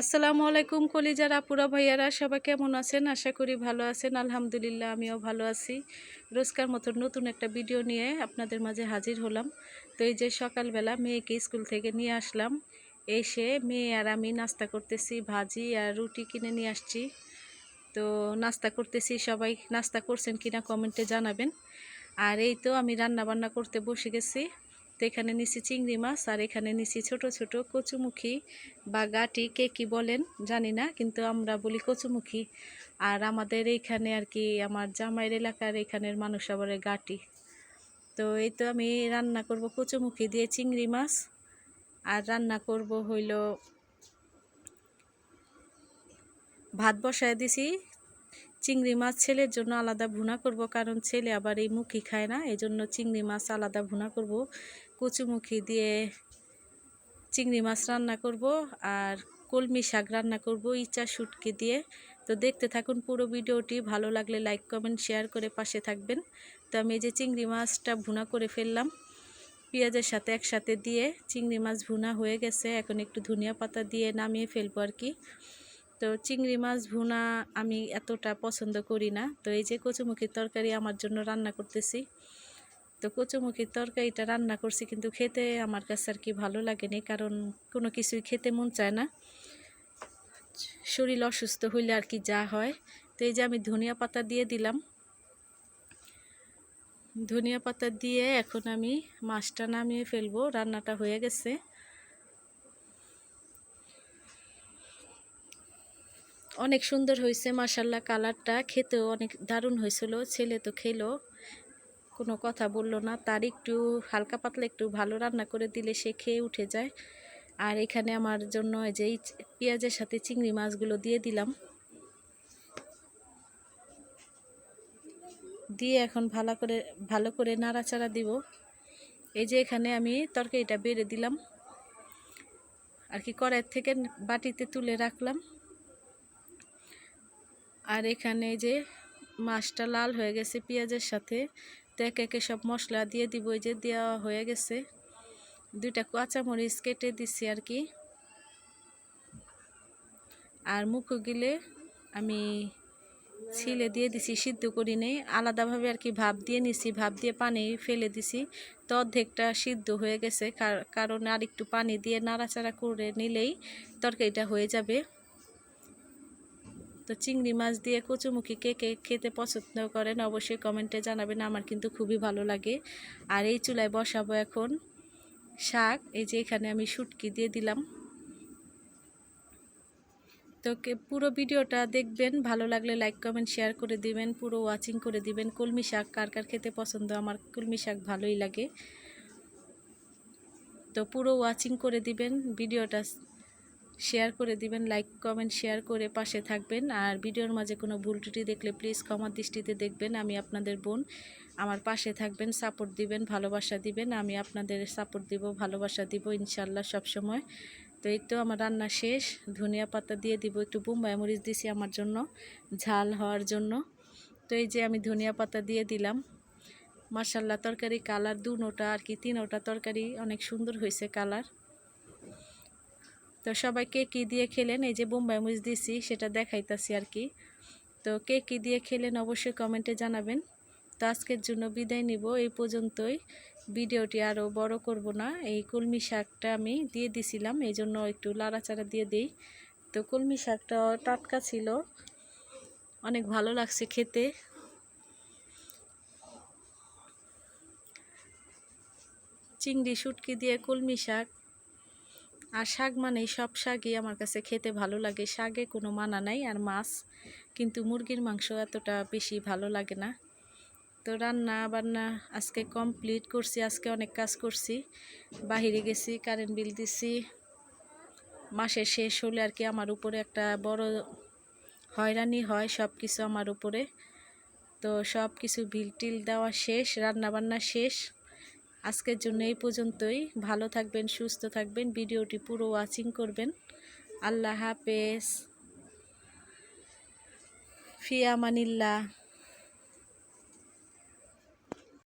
আসসালামু আলাইকুম কলিজার আপুরা ভাইয়ারা, সবাই কেমন আছেন? আশা করি ভালো আছেন। আলহামদুলিল্লাহ, আমিও ভালো আছি। রোজকার মতো নতুন একটা ভিডিও নিয়ে আপনাদের মাঝে হাজির হলাম। তো এই যে সকালবেলা মেয়েকে স্কুল থেকে নিয়ে আসলাম। এসে মেয়ে আর আমি নাস্তা করতেছি, ভাজি আর রুটি কিনে নিয়ে আসছি। তো নাস্তা করতেছি সবাই। নাস্তা করছেন কিনা কমেন্টে জানাবেন। আর এই তো আমি রান্না বান্না করতে বসে গেছি। তো এখানে নিছি চিংড়ি মাছ, আর এখানে নিছি ছোট ছোট কচুমুখী বা গাটি, কে কি বলেন জানি না, কিন্তু আমরা বলি কচুমুখী। আর আমাদের এইখানে আর কি, আমার জামাইয়ের এলাকার এখানের মানুষ আবার গাটি। তো এই তো আমি রান্না করব কচুমুখী দিয়ে চিংড়ি মাছ, আর রান্না করব হইল ভাত বসায় দিছি চিংড়ি মাছ ছেলের জন্য আলাদা ভুনা করব, কারণ ছেলে আবার এই মুখি খায় না। এই জন্য চিংড়ি মাছ আলাদা ভুনা করব। কচুমুখি দিয়ে চিংড়ি মাছ রান্না করব আর কলমি শাক রান্না করব ইচা শুটকি দিয়ে। তো দেখতে থাকুন পুরো ভিডিওটি। ভালো লাগলে লাইক কমেন্ট শেয়ার করে পাশে থাকবেন। তো আমি এই যে চিংড়ি মাছটা ভুনা করে ফেললাম। পেঁয়াজের সাথে একসাথে দিয়ে চিংড়ি মাছ ভুনা হয়ে গেছে। এখন একটু ধনিয়া পাতা দিয়ে নামিয়ে ফেলব আর কি। তো চিংড়ি মাছ, ভুনা আমি এতটা পছন্দ করি না। তো এই যে কচুমুখির তরকারি আমার জন্য রান্না করতেছি। তো কচুমুখির তরকারিটা রান্না করছি কিন্তু খেতে আমার কাছে আর কি ভালো লাগেনি, কারণ কোনো কিছুই খেতে মন চায় না। শরীর অসুস্থ হইলে আর কি যা হয়। তো এই যে আমি ধনিয়া পাতা দিয়ে দিলাম। ধনিয়া পাতা দিয়ে এখন আমি মাছটা নামিয়ে ফেলব, রান্নাটা হয়ে গেছে। অনেক সুন্দর হয়েছে মাসাল্লাহ কালারটা। খেতেও অনেক দারুণ হয়েছিল, ছেলে তো খেলো। কোনো কথা বলল না, তার একটু হালকা পাতলা একটু ভালো রান্না করে দিলে সে খেয়ে উঠে যায়। আর এখানে আমার জন্য যে পেঁয়াজের সাথে চিংড়ি মাছগুলো দিয়ে দিলাম। দিয়ে এখন ভালো করে ভালো করে নাড়াচাড়া দিব। এই যে এখানে আমি তরকারিটা বেড়ে দিলাম। আর কি কড়াইয়ের থেকে বাটিতে তুলে রাখলাম। আর এখানে যে মাছটা লাল হয়ে গেছে পেঁয়াজের সাথে। তো একে সব মশলা দিয়ে দিব যে দেওয়া হয়ে গেছে। দুইটা কাঁচামরিচ কেটে দিচ্ছি আর কি। আর মুখো গিলে আমি ছিলে দিয়ে দিছি, সিদ্ধ করি নেই। আলাদাভাবে আর কি ভাব দিয়ে নিছি ভাব দিয়ে পানি ফেলে দিছি। তো অর্ধেকটা সিদ্ধ হয়ে গেছে কারণ আর একটু পানি দিয়ে নাড়াচাড়া করে নিলেই তরকারিটা হয়ে যাবে। তো চিংড়ি মাছ দিয়ে কচুমুখি কে কে খেতে পছন্দ করেন অবশ্যই কমেন্টে জানাবেন, আমার কিন্তু খুবই ভালো লাগে। আর এই চুলায় বসাবো এখন শাক, এই যে এখানে আমি শুটকি দিয়ে দিলাম। তো পুরো ভিডিওটা দেখবেন, ভালো লাগলে লাইক, কমেন্ট, শেয়ার করে দিবেন, পুরো ওয়াচিং করে দিবেন। কলমি শাক কার কার খেতে পছন্দ, আমার কলমি শাক ভালোই লাগে। তো পুরো ওয়াচিং করে দিবেন, ভিডিওটা শেয়ার করে দিবেন, লাইক, কমেন্ট, শেয়ার করে পাশে থাকবেন। আর ভিডিওর মাঝে কোনো ভুল ত্রুটি দেখলে প্লিজ ক্ষমার দৃষ্টিতে দেখবেন। আমি আপনাদের বোন, আমার পাশে থাকবেন, সাপোর্ট দিবেন, ভালোবাসা দিবেন। আমি আপনাদের সাপোর্ট দিব, ভালোবাসা দিব ইনশাল্লাহ সবসময়। তো এই তো আমার রান্না শেষ। ধনিয়া পাতা দিয়ে দিব একটু বুম্বাই মরিচ দিছি আমার জন্য, ঝাল হওয়ার জন্য। তো এই যে আমি ধনিয়া পাতা দিয়ে দিলাম। মার্শাল্লাহ তরকারি কালার দুনোটা আর কি তিনোটা তরকারি অনেক সুন্দর হয়েছে কালার। তো সবাই কে কী দিয়ে খেলেন? এই যে বোম্বাই মুজ দিছি, সেটা দেখাইতাছি আর কি। তো কে কী দিয়ে খেলেন অবশ্যই কমেন্টে জানাবেন। তো আজকের জন্য বিদায় নিব। এই পর্যন্তই। ভিডিওটি আরও বড় করব না। এই কলমি শাকটা আমি দিয়ে দিছিলাম এই জন্য একটু লাড়াচাড়া দিয়ে দিই। তো কলমি শাকটা টাটকা ছিল। অনেক ভালো লাগছে খেতে। চিংড়ি, শুটকি দিয়ে কলমি শাক। আর শাক মানে সব শাকই আমার কাছে খেতে ভালো লাগে। শাকে কোনো মানা নাই আর মাছ, কিন্তু মুরগির মাংস এতটা বেশি ভালো লাগে না। তো রান্না বান্না আজকে কমপ্লিট করছি, আজকে অনেক কাজ করছি। বাহিরে গেছি কারেন্ট বিল দিছি। মাসে শেষ হলে আর কি আমার উপরে একটা বড় হয়রানি হয় সব কিছু আমার উপরে। তো সব কিছু বিল টিল দেওয়া শেষ রান্না বান্না শেষ। আজকের জন্য এই পর্যন্তই। ভালো থাকবেন, সুস্থ থাকবেন, ভিডিওটি পুরো ওয়াচিং করবেন। আল্লাহ হাফেজ। ফিয়ামানিল্লাহ